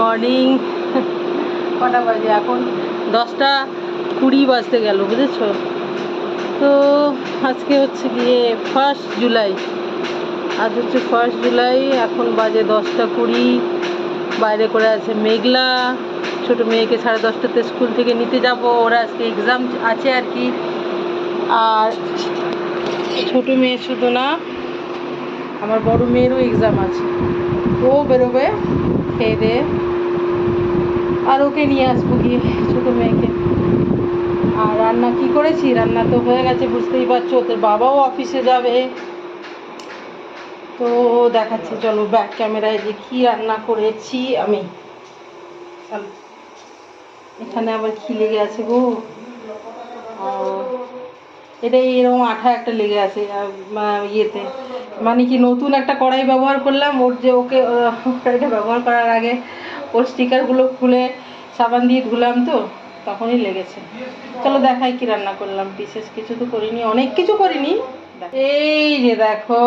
Morning কটা বাজে এখন? দশটা কুড়ি বাজতে গেল বুঝেছ? তো আজকে হচ্ছে গিয়ে ফার্স্ট জুলাই আজ হচ্ছে ফার্স্ট জুলাই এখন বাজে দশটা কুড়ি। বাইরে করে আছে মেঘলা। ছোট মেয়েকে সাড়ে দশটাতে স্কুল থেকে নিতে যাব। ওরা আজকে এক্সাম আছে আর কি। আর ছোট মেয়ে শুধু না আমার বড় মেয়েরও এক্সাম আছে। ও বেরোবে খেয়ে দিয়ে আর ওকে নিয়ে আসব গিয়ে ছোটো মেয়েকে। আর রান্না কি করেছি? রান্না তো হয়ে গেছে, বুঝতেই পারছ। তোর বাবাও অফিসে যাবে। তো দেখাচ্ছি, চলো ব্যাক ক্যামেরায় যে কি রান্না করেছি আমি। এখানে আবার কি লেগে আছে গো? এটা এরকম আঠা একটা লেগে আছে ইয়েতে। মানে কি নতুন একটা কড়াই ব্যবহার করলাম, ওর যে ওকে কড়াইটা ব্যবহার করার আগে ওর স্টিকারগুলো খুলে সাবান দিয়ে ধুলাম তো, তখনই লেগেছে। চলো দেখাই কি রান্না করলাম, বিশেষ কিছু তো করিনি, অনেক কিছু করিনি। এই যে দেখো,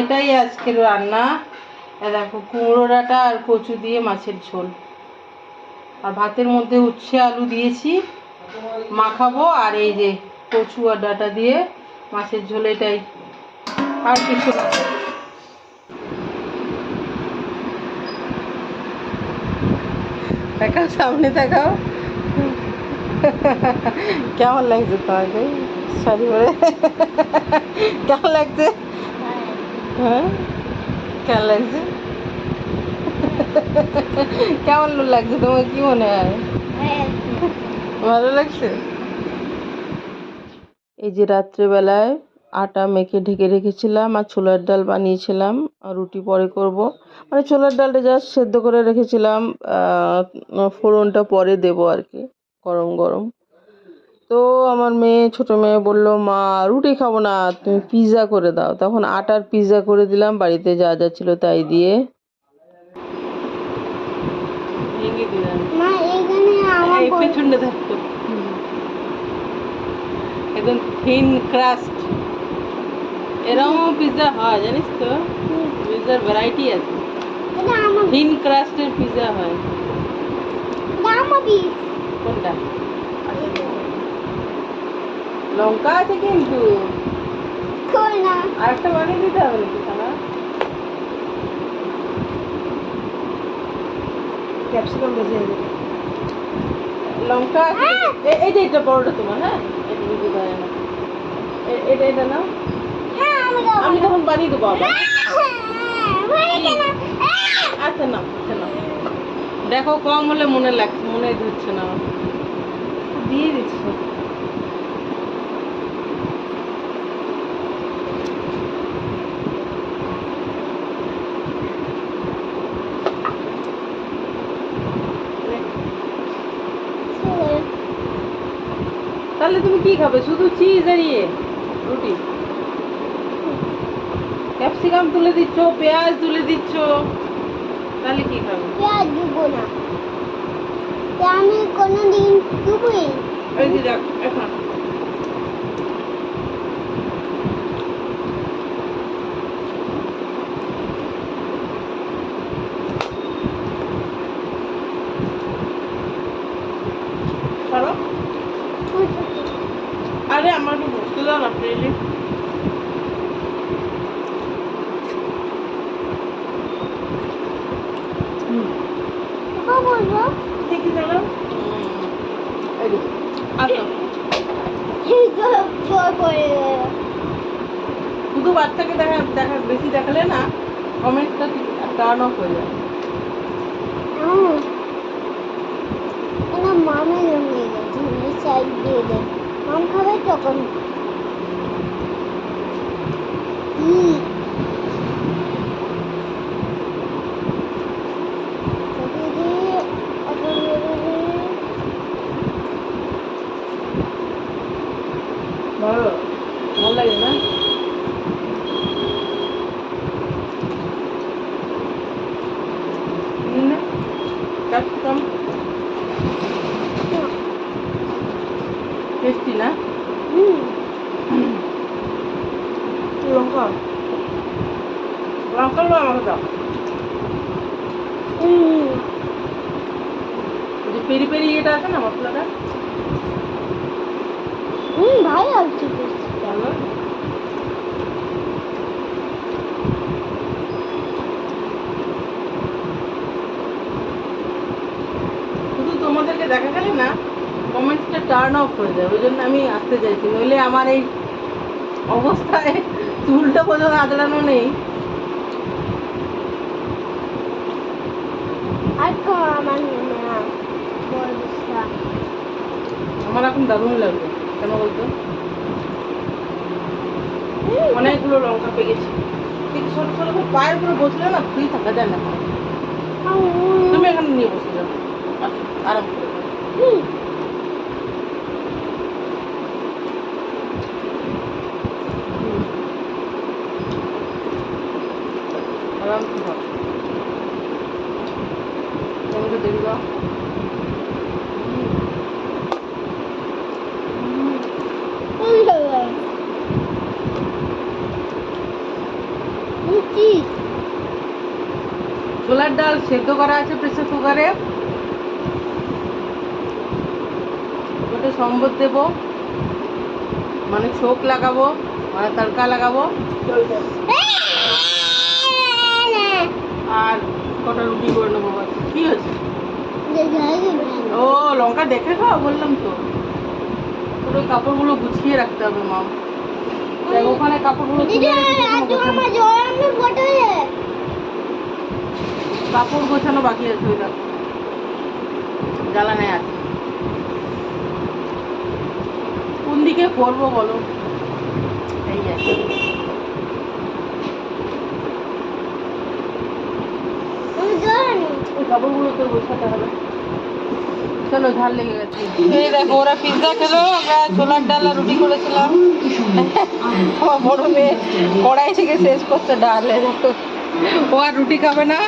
এটাই আজকের রান্না। দেখো, কুমড়ো ডাঁটা আর কচু দিয়ে মাছের ঝোল। আর ভাতের মধ্যে উচ্ছে আলু দিয়েছি, মাখাবো, আর এই যে কচু আর ডাঁটা দিয়ে মাছের ঝোল এটাই আর কিছু না। দেখাও সামনে দেখাও। কেমন লাগছে তোমাকে? সরি বলে। কেমন লাগছে? হ্যাঁ? কেমন লাগছে? কেমন লাগছে তোমার? কি মনে হয়। ভালো লাগছে? এই যে রাত্রেবেলায় আটা মেখে ঢেকে রেখেছিলাম আর ছোলার ডাল বানিয়েছিলাম আর রুটি পরে করব। মানে ছোলার ডালটা জাস্ট সেদ্ধ করে রেখেছিলাম ফোড়নটা পরে দেবো আর কি গরম গরম। তো আমার মেয়ে ছোট মেয়ে বলল মা রুটি খাব না তুমি পিৎজা করে দাও। তখন আটার পিৎজা করে দিলাম বাড়িতে যা যা ছিল তাই দিয়ে। ভেঙে দিলাম। মা এখানে আমার পেছনটা থাকতো একদম থিন ক্রাস্ট এরকম পিৎজা হয় জানিস তো? পিৎজার ভ্যারাইটি আছে। থিন ক্রাস্টের পিৎজা হয়। কোনটা? লঙ্কা আছে কিন্তু। কই না আর একটা বানিয়ে দিতে হবে নাকি খানা ক্যাপসিকাম বেশি লঙ্কা কিন্তু। এই যে এটা বড়টা তোমার হ্যাঁ? দিতে না। এ- এটা এটা হ্যাঁ আমি তখন বানিয়ে দেবো আচ্ছা না আচ্ছা না দেখো, কম হলে মনে লাগছে মনে ধরছে না। দিয়ে দিচ্ছ। তাহলে তুমি কি খাবে? শুধু চিজ আর ইয়ে রুটি। ক্যাপসিকাম তুলে দিচ্ছ পেঁয়াজ তুলে দিচ্ছ তাহলে কি খাবে? পেঁয়াজ দিব না। আমি কোনোদিন দিবই। এই দেখ এখন সরো আরে আমাকে বসতে দাও না দেখি দাঁড়াও শুধু বাচ্চাকে দেখা দেখা বেশি দেখালে না কমেন্টটা টার্ন অফ হয়ে যায় মামে জমিয়ে গেছে সাইড দিয়ে মাম খাবে তখন ই দিদি এখন ভালো ভালো লাগে না নিন না ক্যাপসিকাম টেস্টি না? লঙ্কা। লঙ্কা আমাকে দাও। পেরি পেরি এটা আছে না মশলাটা? হুম ভালো? লাগছে। শুধু তোমাদেরকে দেখা গেলে না কমেন্টসটা টার্ন অফ হয়ে যায় ওই জন্য আমি আসতে চাইছি। নইলে আমার এই অবস্থায় চুলটা পর্যন্ত আদড়ানো নেই। আমার এখন দারুণ লাগবে কেন বলতো? অনেকগুলো লঙ্কা পেয়ে গেছি কিন্তু ছোট ছোট করে পায়ের উপরে বসলে না ফ্রি থাকা যায় না। তুমি এখানে নিয়ে বসে যাও। আরাম করে। আরাম করে খাও তোমাকে দেখি দাও হুম, ভালো লাগে। হুম, কি? ছোলার ডাল সেদ্ধ করা আছে প্রেসার কুকারে ওটা সম্বর দেব। মানে শোক লাগাবো মানে তড়কা লাগাবো। আর কটা রুটি করে নেব। কি হয়েছে। ও লঙ্কা দেখে খাও বললাম তো। পুরো কাপড়গুলো গুছিয়ে রাখতে হবে মা। দেখ ওখানে কাপড়গুলো। কাপড় গোছানো বাকি আছে ওই দেখো। জ্বালানায় আছে। কোন দিকে করব বলো? এই আছে আমি জল হবে। চলো ঝাল লেগে গেছে। এই দেখো ওরা পিৎজা খেলো আমরা ছোলার ডাল আর রুটি করেছিলাম। আমার বড় মেয়ে কড়াই থেকে শেষ করছে ডাল। এই। ও আর রুটি খাবে না।